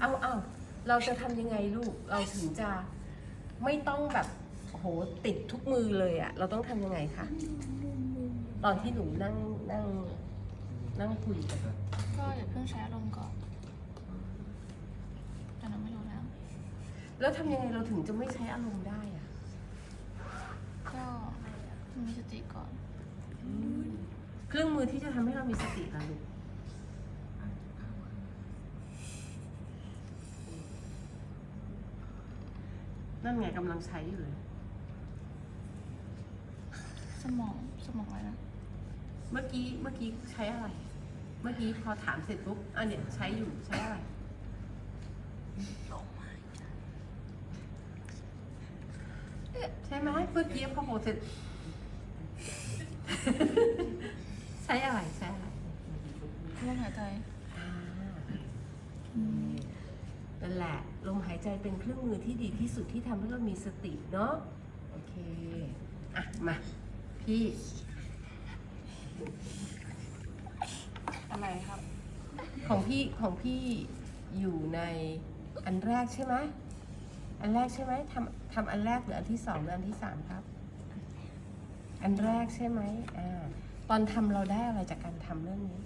เอาเอาเราจะทำยังไงลูก เราถึงจะไม่ต้องแบบโอ้โหติดทุกมือเลยอะเราต้องทำยังไงคะตอนที่หนูนั่งนั่งนั่งคุยกันก็อย่าเพิ่งใช้อารมณ์ก่อนแต่เราไม่รู้แล้ว แล้วทำยังไงเราถึงจะไม่ใช้อารมณ์ได้อะก็มีสติก่อน เครื่องมือที่จะทำให้เรามีสติล่ะลูก นั่นไงกำลังใช้อยู่เลย สมองสมองอะไรนะเมื่อกี้เมื่อกี้ใช้อะไร เมื่อกี้พอถามเสร็จปุ๊บอันเนี้ยใช้อยู่ใช้อะไร ใช่ไหมเมื่อกี้พอโหเสร็จ ใช้อะไรใช้อะไรลมหายใจ อ่า นั่นแหละ ลมหายใจเป็นเครื่องมือที่ดีที่สุดที่ทำให้เรามีสติเนาะ โอเค อะ มา พี่ อะไรครับ ของพี่ของพี่อยู่ในอันแรกใช่ไหม อันแรกใช่ไหมทำทำอันแรกหรืออันที่สองหรืออันที่สามครับ อันแรกใช่ไหมอ่า ตอนทำเราได้อะไรจากการทำเรื่องนี้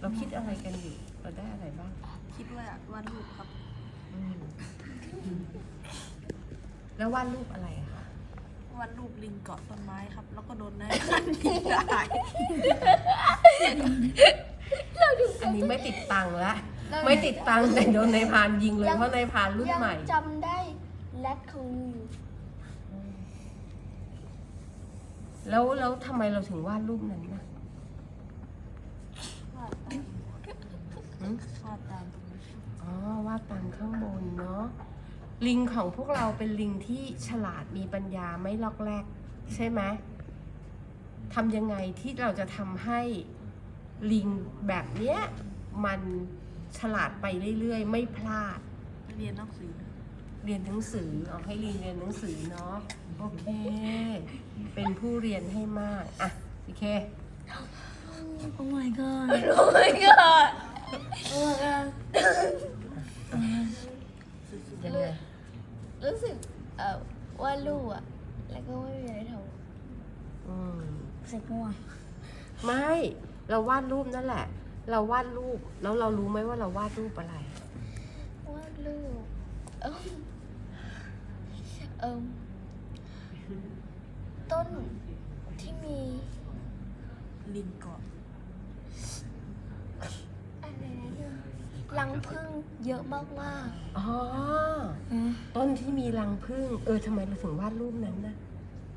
เราคิดอะไรกันอยู่ เราได้อะไรบ้าง คิดว่าวาดรูปครับ อืมแล้ววาดรูปอะไรอะคะวาดรูปลิงเกาะต้นไม้ครับ แล้วก็โดนนายพันยิงได้อันนี้ไม่ติดตังค์ละไม่ติดตังค์แต่โดนนายพรานยิงเลย เพราะนายพรานรุ่นยังใหม่ จำได้แรดของหนูอยู่แล้วแล้วทำไมเราถึงวาดรูปนั้นนะวาดตามหืมวาดตามตรงนี้อ๋อ วาดตามข้างบนเนาะลิงของพวกเราเป็นลิงที่ฉลาดมีปัญญาไม่ลอกแรกใช่ไหมทำยังไงที่เราจะทำให้ลิงแบบเนี้ยมันฉลาดไปเรื่อยๆ ไม่พลาด เรียนหนังสือ เรียนหนังสือเอาให้ลิงเรียนหนังสือเนาะโอเค เป็นผู้เรียนให้มาก อะโอเคโอ้ my god โอ้ my god โอ้ my god ยังไงรู้สึกเอ่อว่าลูกอะแล้วก็ไม่มีอะไรทอืมำเสร็จง่วงไม่เราวาดรูปนั่นแหละ เราวาดรูปแล้วเรารู้ไหมว่าเราวาดรูปอะไร ว่าลูกเอิ่มเอิ่มต้นที่มีลิงเกาะ อะไรนะที่ รังผึ้งเยอะมากอ๋อๆต้นที่มีรังผึ้งเออทำไมเราถึงวาดรูปนั้นนะ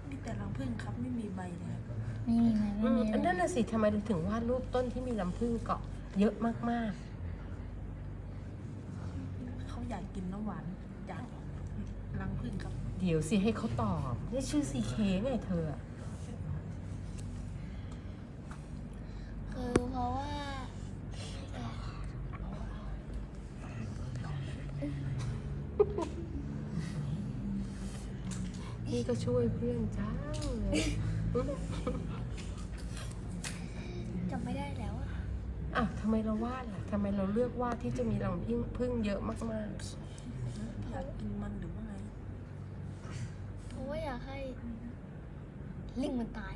มีแต่รังผึ้งครับไม่มีใบเลยครับไม่มีไหมอืไม่มมีอันนั้นน่ะสิทำไมเราถึงวาดรูปต้นที่มีรังผึ้งเกาะเยอะมากเขาอยากกินน้ำหวานอยากรังผึ้งครับ ๆ เดี๋ยวสิให้เขาตอบนี่ชื่อซีเคไงเธออะคือเพราะว่า นี่ ก็ช่วยเพื่อนจ้าเลยจำไม่ได้แล้วอะอะทำไมเราวาดล่ะทำไมเราเลือกวาดที่จะมีรังผึ้งผึ้งเยอะมากอยากกินมันหรือว่าไงเพราะว่าอยากให้ ลิงมันตาย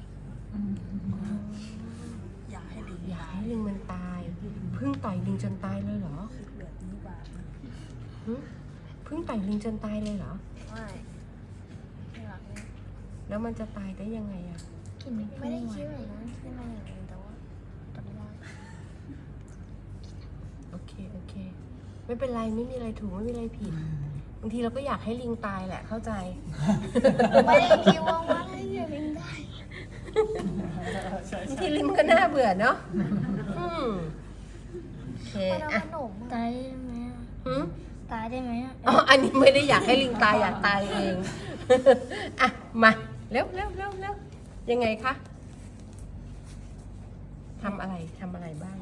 อยากให้ลิงๆอยากตายให้ลิงมันตายพึ่งต่อยลิงจนตายเลยเหรอคิดแบบนี้บาปนะหึพึ่งต่อยลิงจนตายเลยเหรอ ไม่ไม่รักนะ แล้วมันจะตายได้ยังไงอะไม่ได้คิดแบบนั้นคิดมาอย่างอื่นแต่ว่าจำไม่ได้โอเค โอเค ไม่เป็นไร ไม่มีอะไรถูก ไม่มีอะไรผิด บางทีเราก็อยากให้ลิงตายแหละ เข้าใจ ไม่ได้คิดว่าว่าให้เรียนลิงได้บางทีลิงมันก็น่าเบื่อเนาะอืมโอเคมันเอาอะขนมตายได้ไหมอะหึตายได้ไหมอะ อ๋อ อันนี้ไม่ได้อยากให้ลิงตายอยากตายเอง อะ มา เร็วเร็วเร็วเร็วยังไงคะทำอะไรทำอะไรบ้าง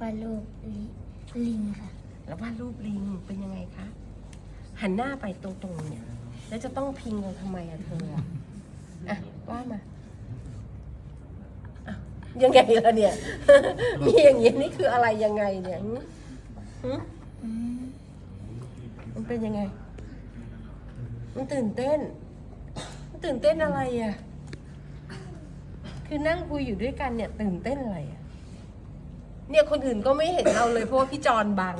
วาดรูปลิลิงค่ะ แล้ววาดรูปลิงเป็นยังไงคะหันหน้าไปตรงๆเนี่ย แล้วจะต้องพิงเราทำไมอะเธออะอะว่ามาอะยังไงล่ะเนี่ย มีอย่างนี้ยนี่คืออะไรยังไงเนี่ยหึหึมันเป็นยังไง มันตื่นเต้นมัน ตื่นเต้นอะไรอะ คือนั่งคุยอยู่ด้วยกันเนี่ย ตื่นเต้นอะไรอะ เนี่ยคนอื่นก็ไม่เห็นเราเลยเพราะว่าพี่จอนบัง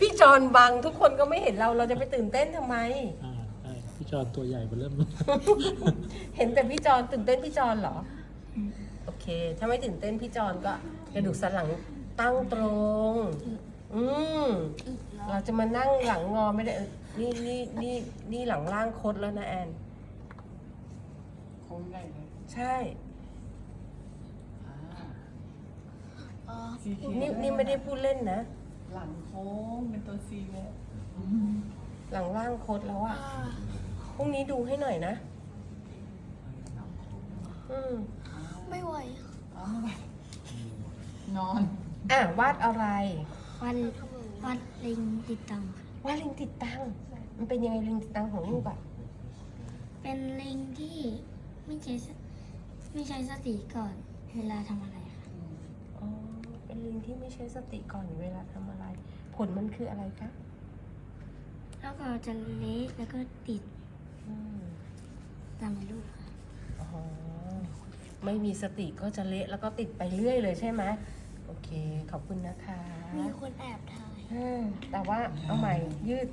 พี่จอนบังทุกคนก็ไม่เห็นเราเราจะไปตื่นเต้นทำไม อ่าใช่พี่จอนตัวใหญ่กว่าเริ่ม เห็นแต่พี่จอนตื่นเต้นพี่จอนเหรอ โอเค ถ้าไม่ตื่นเต้นพี่จอนก็กระดูกสันหลังตั้งตรง อืมอีกแล้วเราจะมานั่งหลังงอไม่ได้เออ นี่นี่นี่นี่หลังล่างคดแล้วนะแอน โค้งใหญ่เลยใช่ อ่าอ๋อสีเขียวนี่นี่ไม่ได้พูดเล่นนะ หลังโค้งเป็นตัวซีเลยหลังล่างคดแล้วอะอ่าพรุ่งนี้ดูให้หน่อยนะ อืมไม่ไหวอ๋อไม่ไหวนอน อะวาดอะไร วันวันลิงติดตังค่ะ วาดลิงติดตัง มันเป็นยังไงลิงติดตังของลูกอะเป็นลิงที่ไม่ใช้สไม่ใช้สติก่อนเวลาทำอะไรค่ะอ๋อ เป็นลิงที่ไม่ใช้สติก่อนเวลาทำอะไร ผลมันคืออะไรคะแล้วก็จะเละแล้วก็ติดอืมตามในรูปค่ะอ๋อ ไม่มีสติก็จะเละแล้วก็ติดไปเรื่อยเลยใช่ไหมโอเค ขอบคุณนะคะ มีคนแอบถ่ายอืม แต่ว่าเอาใหม่ยืด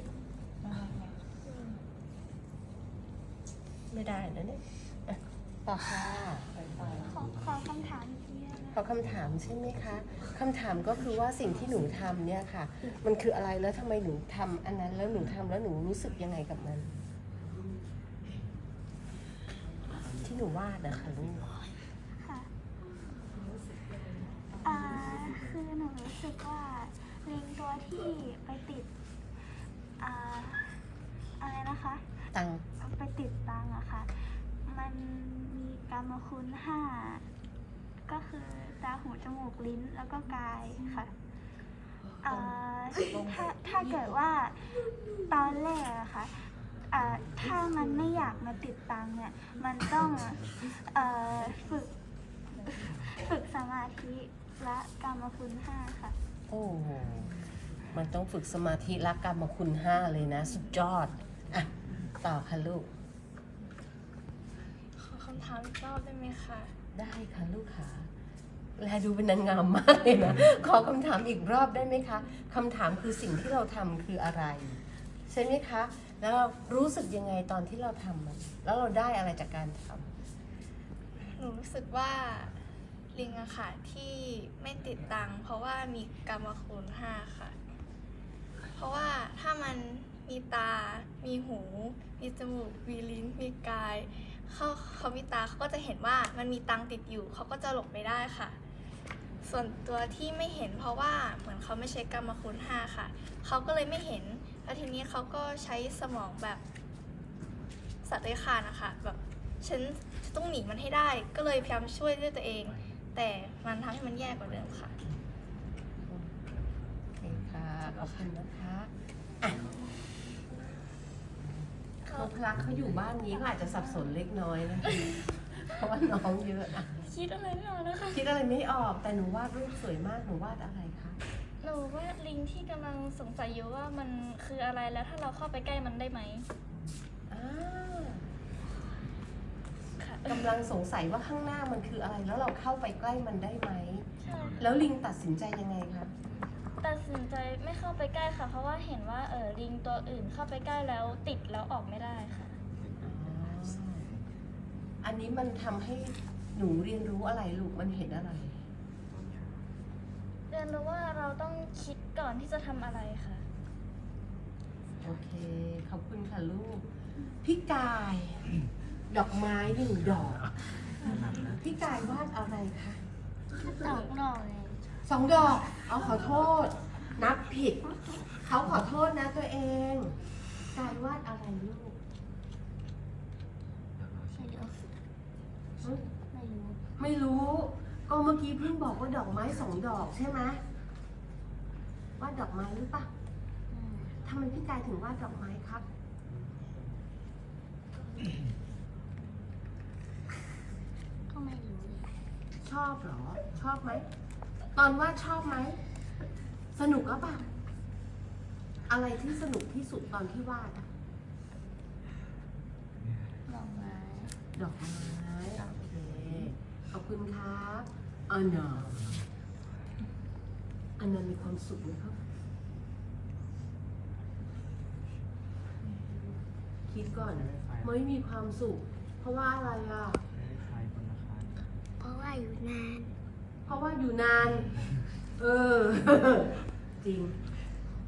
ไม่ได้นะเนี่ยอะต่อค่ะขอขอคำถามอีกทีได้ไหมขอคำถามใช่ไหมคะคำถามก็คือว่าสิ่งที่หนูทำเนี่ยค่ะ มันคืออะไรแล้วทำไมหนูทำอันนั้นแล้วหนูทำแล้วหนูรู้สึกยังไงกับมัน ที่หนูวาดนะคะลูกค่ะอ่าคือหนูรู้สึกว่า ลิงตัวที่ไปติดอ่าอะไรนะคะ ตังไปติดตังอะค่ะ มันมีกรรมคุณห้าก็คือตาหูจมูกลิ้นแล้วก็กายค่ะอ่าถ้าถ้าเกิดว่าตอนแรกอะค่ะอ่าถ้ามันไม่อยากมาติดตังเนี่ย มันต้องเอ่อฝึก ฝึกสมาธิและกรรมคุณห้าค่ะ โอ้โหมันต้องฝึกสมาธิรักกรรมคุณห้าเลยนะ สุดยอด อะ ต่อค่ะลูก ขอคำถามอีกรอบได้ไหมคะได้ค่ะลูกค่ะแลดูเป็นนางงามมากเลยนะ ขอคำถามอีกรอบได้ไหมคะคำถามคือสิ่งที่เราทำคืออะไร ใช่ไหมคะ แล้วเรารู้สึกยังไงตอนที่เราทำมัน แล้วเราได้อะไรจากการทำ หนูรู้สึกว่า ลิงอะค่ะที่ไม่ติดตังเพราะว่ามีกรรมคุณห้าค่ะ เพราะว่าถ้ามันมีตา มีหู มีจมูก มีลิ้น มีกาย เขาเขามีตาเขาก็จะเห็นว่ามันมีตังติดอยู่ เขาก็จะหลบไม่ได้ค่ะ ส่วนตัวที่ไม่เห็นเพราะว่าเหมือนเขาไม่ใช้กรรมคุณห้าค่ะ เขาก็เลยไม่เห็น แล้วทีนี้เขาก็ใช้สมองแบบสัตว์เลื้อยคลานนะคะแบบฉันฉันต้องหนีมันให้ได้ ก็เลยพยายามช่วยด้วยตัวเอง แต่มันทำให้มันแย่กว่าเดิมค่ะ โอเคค่ะขอบคุณนะคะอะเขาพลักเขาอยู่บ้านนี้เขาอาจจะสับสนเล็กน้อยนะคะเพราะว่าน้องเยอะอะคิดอะไรไม่ออกแล้วค่ะคิดอะไรไม่ออกแต่หนูวาดรูปสวยมากหนูวาดอะไรคะหนูว่าลิงที่กำลังสงสัยอยู่ว่ามันคืออะไรแล้วถ้าเราเข้าไปใกล้มันได้ไหมอ่า กำลังสงสัยว่าข้างหน้ามันคืออะไร แล้วเราเข้าไปใกล้มันได้ไหม ใช่แล้วลิงตัดสินใจยังไงคะตัดสินใจไม่เข้าไปใกล้ค่ะ เพราะว่าเห็นว่าเออลิงตัวอื่นเข้าไปใกล้แล้วติดแล้วออกไม่ได้ค่ะ อันนี้มันทำให้หนูเรียนรู้อะไรลูกมันเห็นอะไร เรียนรู้ว่าเราต้องคิดก่อนที่จะทำอะไรค่ะ โอเค ขอบคุณค่ะลูก พี่กาย ดอกไม้หนึ่งดอก พี่กายวาดอะไรคะสองดอกเลยสองดอก เอาขอโทษ นับผิด เขาขอโทษนะตัวเอง กายวาดอะไรลูกไม่รู้หึไม่รู้ไม่รู้ ก็เมื่อกี้เพิ่งบอกว่าดอกไม้สองดอกใช่ไหมวาดดอกไม้หรือปะอืมทำไมพี่กายถึงวาดดอกไม้ครับ ก็ไม่รู้เลย ชอบเหรอ ชอบไหม ตอนวาดชอบไหม สนุกหรือเปล่าอะไรที่สนุกที่สุดตอนที่วาดอะดอกไม้ดอกไม้โอเค ขอบคุณครับอันนาอันนามีความสุขไหมครับ คิดก่อนไม่มีความสุข เพราะว่าอะไรอะเพ ราะว่าอยู่นาน เพราะว่าอยู่นาน เออ จริง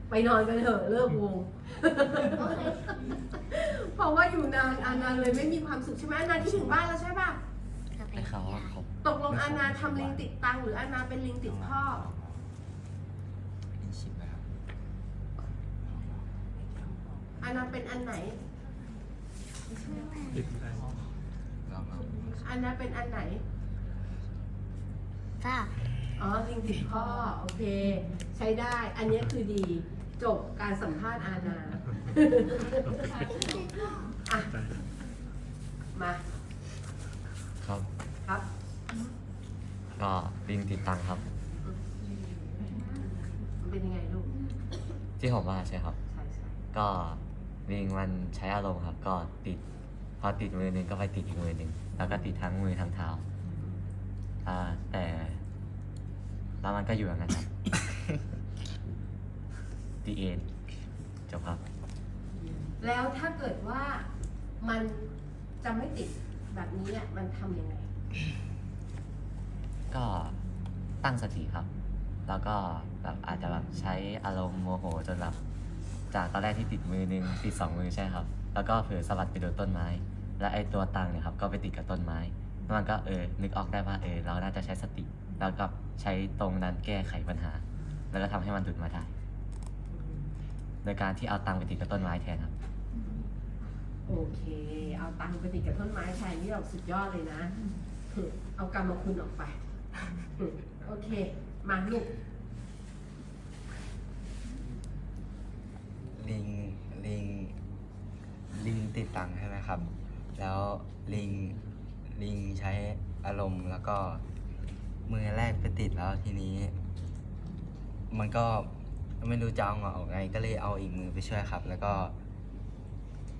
ไปนอนกันเถอะเลิกวง เพราะว่าอยู่นานอานาเลยไม่มีความสุขใช่ไหมอานาคิดถึงบ้านแล้วใช่ป่ะก็ไปได้ข่าวว่าเขาตกลงอานาทำลิงติดตังหรืออานาเป็นลิงติดพ่อ เป็นชิปนะครับอานาเป็นอันไหน ติดอะไรลองลอง อานาเป็นอันไหน จ้าอ๋อลิงติดพ่อโอเค ใช้ได้ อันนี้คือดี จบการสัมภาษณ์อาณาอะมา ครับครับ ก็ลิงติดตังครับ มันเป็นยังไงลูก ที่ผมว่าใช่ครับ ใช่ใช่ก็ลิงมันใช้อารมณ์ครับ ก็ติด พอติดมือหนึ่งก็ไปติดอีกมือหนึ่งแล้วก็ติดทั้งมือทั้งเท้า อ่า แต่แล้วมันก็อยู่อย่างนั้นครับดีเอ็นจบครับ แล้วถ้าเกิดว่ามันจะไม่ติดแบบนี้อะมันทำยังไง ก็ตั้งสติครับ แล้วก็แบบอาจจะแบบใช้อารมณ์โมโหจนแบบจากตอนแรกที่ติดมือหนึงติดสองมือใช่ครับ แล้วก็เผลอสะบัดไปโดนต้นไม้ และไอ้ตัวตังเนี่ยครับก็ไปติดกับต้นไม้แล้ว มันก็เออนึกออกได้ว่าเออเราน่าจะใช้สติ แล้วก็ใช้ตรงนั้นแก้ไขปัญหา แล้วก็ทำให้มันหลุดมาได้ โดยการที่เอาตังไปติดกับต้นไม้แทนครับ โอเค เอาตังค์ไปติดกับต้นไม้แทนนี่เราสุดยอดเลยนะ เอากรรมคุณออกไป โอเค มาลูกลิงลิงลิงติดตังค์ใช่ไหมครับ แล้วลิง ลิงใช้อารมณ์แล้วก็มือแรกไปติดแล้วทีนี้ มันก็ไม่รู้จะเอาออกไง ก็เลยเอาอีกมือไปช่วยครับ แล้วก็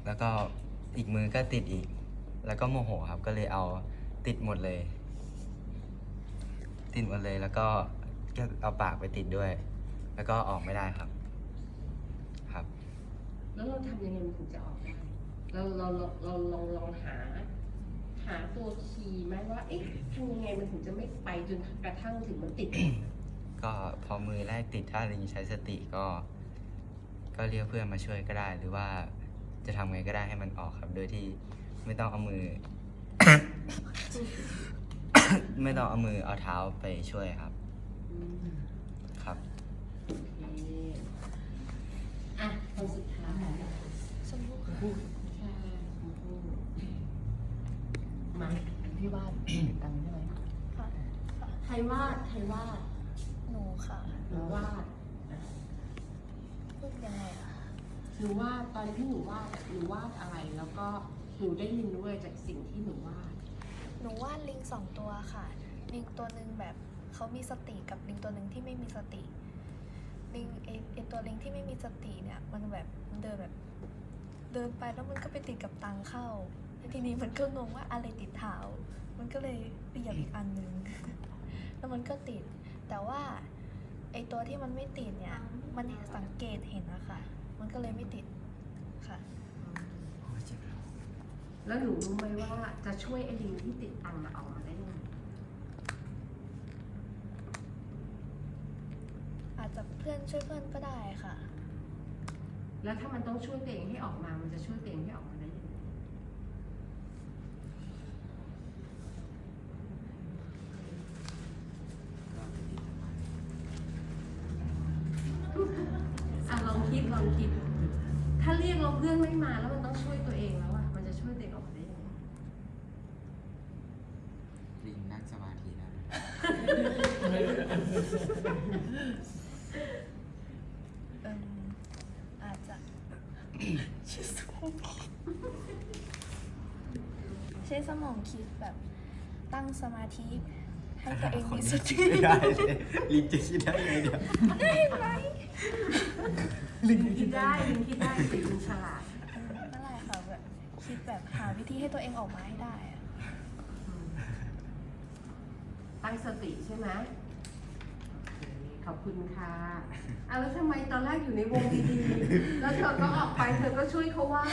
แล้วก็อีกมือก็ติดอีก แล้วก็โมโหครับ ก็เลยเอาติดหมดเลย ติดหมดเลยแล้วก็เอาปากไปติดด้วย แล้วก็ออกไม่ได้ครับ ครับ แล้วเราทำยังไงมันถึงจะออกได้ เราเราเราเราลองลองหาาตัวคีย์ไหมว่าเอ๊ะทำยังไงมันถึงจะไม่ไปจนกระทั่งถึงมันติด ก็พอมือแรกติดถ้าลิงใช้สติก็ ก็เรียกเพื่อนมาช่วยก็ได้ หรือว่าจะทำไงก็ได้ให้มันออกครับ โดยที่ไม่ต้องเอามือ ไม่ต้องเอามือเอาเท้าไปช่วยครับครับ โอเคอะคนสุดท้าย สมมุติค่ะชมพู่ มาพี่วาดติดตังค์ใช่ไหมค่ะใครวาดใครวาดหนูค่ะหนูวาดพูดยังไงอะหนูวาดตอนที่หนูวาดอะหนูวาดอะไร แล้วก็หนูได้เรียนรู้อะไรจากสิ่งที่หนูวาดหนูวาดลิงสองตัวค่ะ ลิงตัวหนึ่งแบบเขามีสติกับลิงตัวหนึ่งที่ไม่มีสติ ลิงไอไอตัวลิงที่ไม่มีสติเนี่ย มันแบบมันเดินแบบ เดินไปแล้วมันก็ไปติดกับตังเข้าแล้ว ทีนี้มันก็งงว่าอะไรติดเท้า มันก็เลยเปียบอีกอันหนึ่งแล้วมันก็ติด แต่ว่าไอตัวที่มันไม่ติดเนี่ย มันสังเกตเห็นนะคะ มันก็เลยไม่ติดค่ะ แล้วหนูรู้ไหมว่าจะช่วยไอ้ลิงที่ติดตังค์น่ะออกมาได้ยังไงอาจจะเพื่อนช่วยเพื่อนก็ได้ค่ะ แล้วถ้ามันต้องช่วยตัวเองให้ออกมา มันจะช่วยตัวเองให้ออกมาได้ยังไงอะล องคิดลองคิดถ้าเรียกเราเพื่อนไม่มาแล้วมันต้องช่วยตัวเองแล้วอะ มันจะช่วยตัวเองออกมาได้ยังไงลิงนั่งสมาธินะเอิมอาจจะใช้สมองใช้สมองคิดแบบตั้งสมาธิ ให้ตัวเองมีสติไม่ได้เลยลิงจะคิดได้ไงเนี่ยลิงคิดได้ลิงคิดได้สิลิงฉลาดนั่นแหละค่ะแบบคิดแบบหาวิธีให้ตัวเองออกมาให้ได้อะตั้งสติใช่ไหมโอเคขอบคุณค่ะอะแล้วทำไมตอนแรกอยู่ในวงดีๆ แล้วเธอก็ออกไปเธอก็ช่วยเขาว่า